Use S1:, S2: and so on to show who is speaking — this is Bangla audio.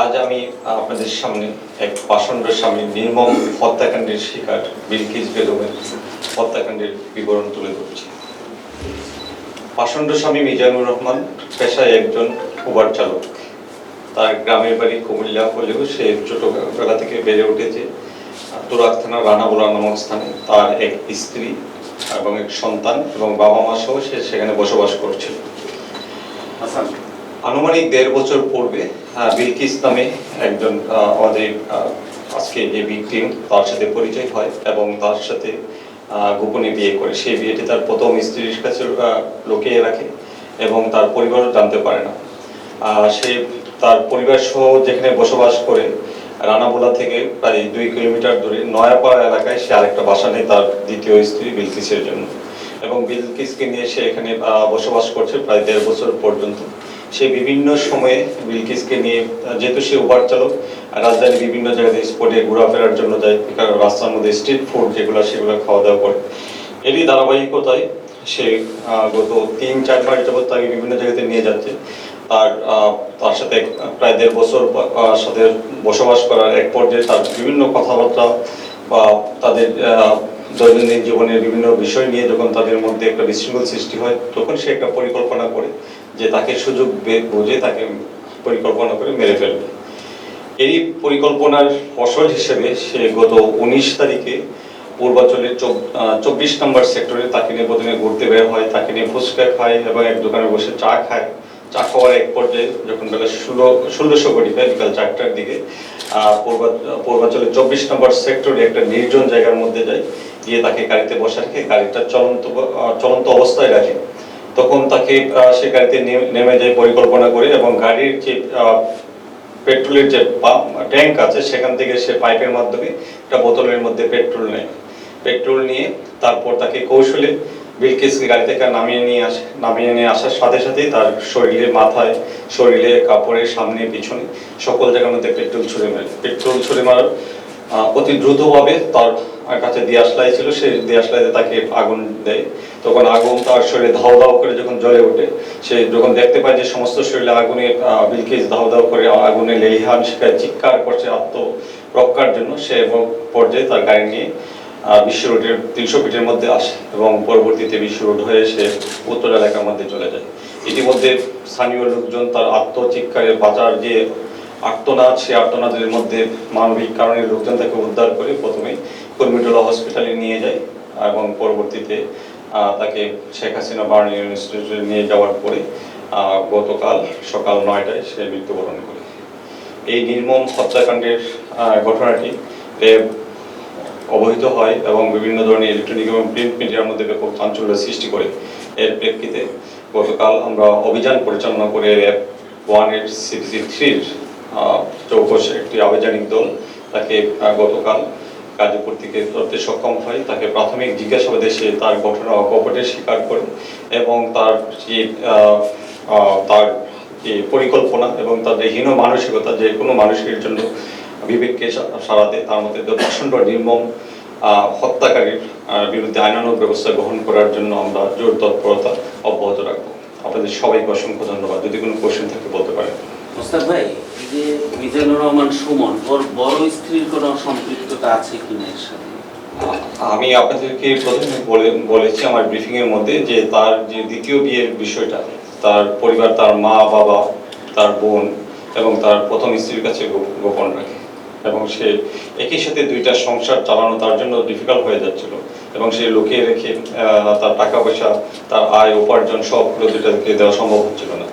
S1: আজ আমি আপনাদের সামনে এক পাষণ্ড স্বামী নির্মম হত্যাকাণ্ডের শিকার বিলকিস বেগমের হত্যাকাণ্ডের বিবরণ তুলে ধরছি। পাষণ্ড স্বামী মিজানুর রহমান পেশায় একজন উবার চালক। তার গ্রামের বাড়ি কুমিল্লা হলেও সে ছোটবেলা থেকে বেড়ে উঠেছে। তুরাক থানার রানাবোলা নামক স্থানে তার এক স্ত্রী এবং এক সন্তান এবং বাবা মা সহ সে সেখানে বসবাস করছিল।
S2: হাসান
S1: আনুমানিক দেড় বছর পূর্বে বিলকিস নামে একজন আমাদের আজকে যে ভিকটিম তার সাথে পরিচয় হয় এবং তার সাথে গোপনে বিয়ে করে। সেই বিয়েটি তার প্রথম স্ত্রীর কাছে লুকিয়ে রাখে এবং তার পরিবারও জানতে পারে না। সে তার পরিবার সহ যেখানে বসবাস করে, রানাবোলা থেকে প্রায় দুই কিলোমিটার দূরে নয়াপাড়া এলাকায় সে আরেকটা বাসা নেয় তার দ্বিতীয় স্ত্রী বিলকিসের জন্য। এবং বিলকিসকে নিয়ে সে এখানে বসবাস করছে প্রায় দেড় বছর পর্যন্ত। সে বিভিন্ন সময়ে বিলকিসকে নিয়ে, যেহেতু সে উবার চালক রাজধানীর বিভিন্ন জায়গাতে স্পটে ঘোরাফেরার জন্য যায় কারণ রাস্তার মধ্যে স্ট্রিট ফুড যেগুলো, সেগুলো খাওয়া দাওয়া করে। এরই ধারাবাহিকতায় সে গত তিন, চার মাস যাবত তাকে বিভিন্ন জায়গাতে নিয়ে যাচ্ছে। আর তার সাথে প্রায় দেড় বছর সাথে বসবাস করার এক পর্যায়ে তার বিভিন্ন কথাবার্তা বা তাদের দৈনন্দিন জীবনের বিভিন্ন বিষয় নিয়ে যখন তাদের মধ্যে একটা বিশৃঙ্খল সৃষ্টি হয়, তখন সে একটা পরিকল্পনা করে যে তাকে সুযোগ বুঝে তাকে পরিকল্পনা করে মেরে ফেলবে। এই পরিকল্পনার ফসল হিসেবে সে গত উনিশ তারিখে পূর্বাঞ্চলের চব্বিশ নম্বর সেক্টরে তাকে নিয়ে প্রথমে ঘুরতে বের হয়, তাকে নিয়ে ফুচকা খায় এবং এক দোকানে বসে চা খায়। চা খাওয়ার এক পর্যায়ে যখন বেলা ষোলো ষোলোশো পায় বিকাল চারটার দিকে পূর্বাঞ্চলের চব্বিশ নম্বর সেক্টরে একটা নির্জন জায়গার মধ্যে যায়, গিয়ে তাকে গাড়িতে বসা রেখে গাড়িটা চলন্ত চলন্ত অবস্থায় রাখে। তখন তাকে সে গাড়িতে নেমে যায় পরিকল্পনা করে এবং গাড়ির যে পেট্রোলের যে পাম্প ট্যাঙ্ক আছে, সেখান থেকে সে পাইপের মাধ্যমে একটা বোতলের মধ্যে পেট্রোল নেয়। পেট্রোল নিয়ে তারপর তাকে কৌশলে বিলকিসকে গাড়ি থেকে নামিয়ে নিয়ে আসে, নামিয়ে নিয়ে আসার সাথে সাথেই তার শরীরে মাথায়, শরীরে কাপড়ের সামনে, পিছনে সকল জায়গার মধ্যে পেট্রোল ছুড়ে মারে। পেট্রোল ছুড়ে মারার অতি দ্রুতভাবে তার কাছে দিয়াশলাই ছিল, সে দিয়াশলাইতে তাকে আগুন দেয়। তখন আগুন তার শরীরে ধাও ধাও করে যখন জ্বলে ওঠে সে যখন দেখতে পায় যে সমস্ত শরীরে আগুনে আহ, বিলকিস ধাও ধাও করে আগুনে লেলিহান শিকায় চিৎকার করছে আত্মরক্ষার জন্য সে এবং পর্যায়ে তার গাড়ি নিয়ে বিশ্ব রোডের তিনশো ফিটের মধ্যে আসে এবং পরবর্তীতে বিশ্ব রোড হয়ে সে উত্তর এলাকার মধ্যে চলে যায়। ইতিমধ্যে স্থানীয় লোকজন তার আত্মচিৎকারে বাঁচার যে আর্তনাদ সেই আর্তনাদের মধ্যে মানবিক কারণে লোকজন তাকে উদ্ধার করে প্রথমে কর্মীটোলা হসপিটালে নিয়ে যায় এবং পরবর্তীতে তাকে শেখ হাসিনা বার্ন ইনস্টিটিউটে নিয়ে যাওয়ার পরে গতকাল সকাল নয়টায় সে মৃত্যুবরণ করে। এই নির্মম হত্যাকাণ্ডের ঘটনাটি এ, অবহিত হয় এবং বিভিন্ন ধরনের ইলেকট্রনিক এবং প্রিন্ট মিডিয়ার মধ্যে ব্যাপক চাঞ্চল্য সৃষ্টি করে। এর প্রেক্ষিতে গতকাল আমরা অভিযান পরিচালনা করে র্যাব ওয়ানের সিপিসি থ্রির চৌকস একটি আবেদনিক দল তাকে গতকাল কার্যকর থেকে ধরতে সক্ষম হয়, তাকে প্রাথমিক জিজ্ঞাসাবাদে সে তার ঘটনা অকপটে স্বীকার করে এবং তার যে তার যে পরিকল্পনা এবং তাদের হীন মানসিকতা, যে কোনো মানুষের জন্য বিবেককে সারাতে তার মধ্যে প্রচণ্ড নির্মম হত্যাকারীর বিরুদ্ধে আইনানুগ ব্যবস্থা গ্রহণ করার জন্য আমরা জোর তৎপরতা অব্যাহত রাখব। আপনাদের সবাইকে অসংখ্য ধন্যবাদ। যদি কোনো কোশ্চেন থাকে বলতে পারেন।
S2: মোস্তাক ভাই যে মিজানুর রহমান সুমন, ওর বড় স্ত্রীর কোনো সম্পৃক্ততা আছে কিনা এর সাথে?
S1: আমি আপনাদেরকে প্রথমে বলে, বলেছি আমার ব্রিফিং এর মধ্যে যে তার যে দ্বিতীয় বিয়ের বিষয়টা, তার পরিবার, তার মা, বাবা, তার বোন এবং তার প্রথম স্ত্রীর কাছে গোপন রাখে এবং সে একই সাথে দুইটা সংসার চালানো তার জন্য ডিফিকাল্ট হয়ে যাচ্ছিল এবং সে লুকিয়ে রেখে তার টাকা পয়সা, তার আয়, উপার্জন সবগুলো দুইটাকে দেওয়া সম্ভব হচ্ছিল না।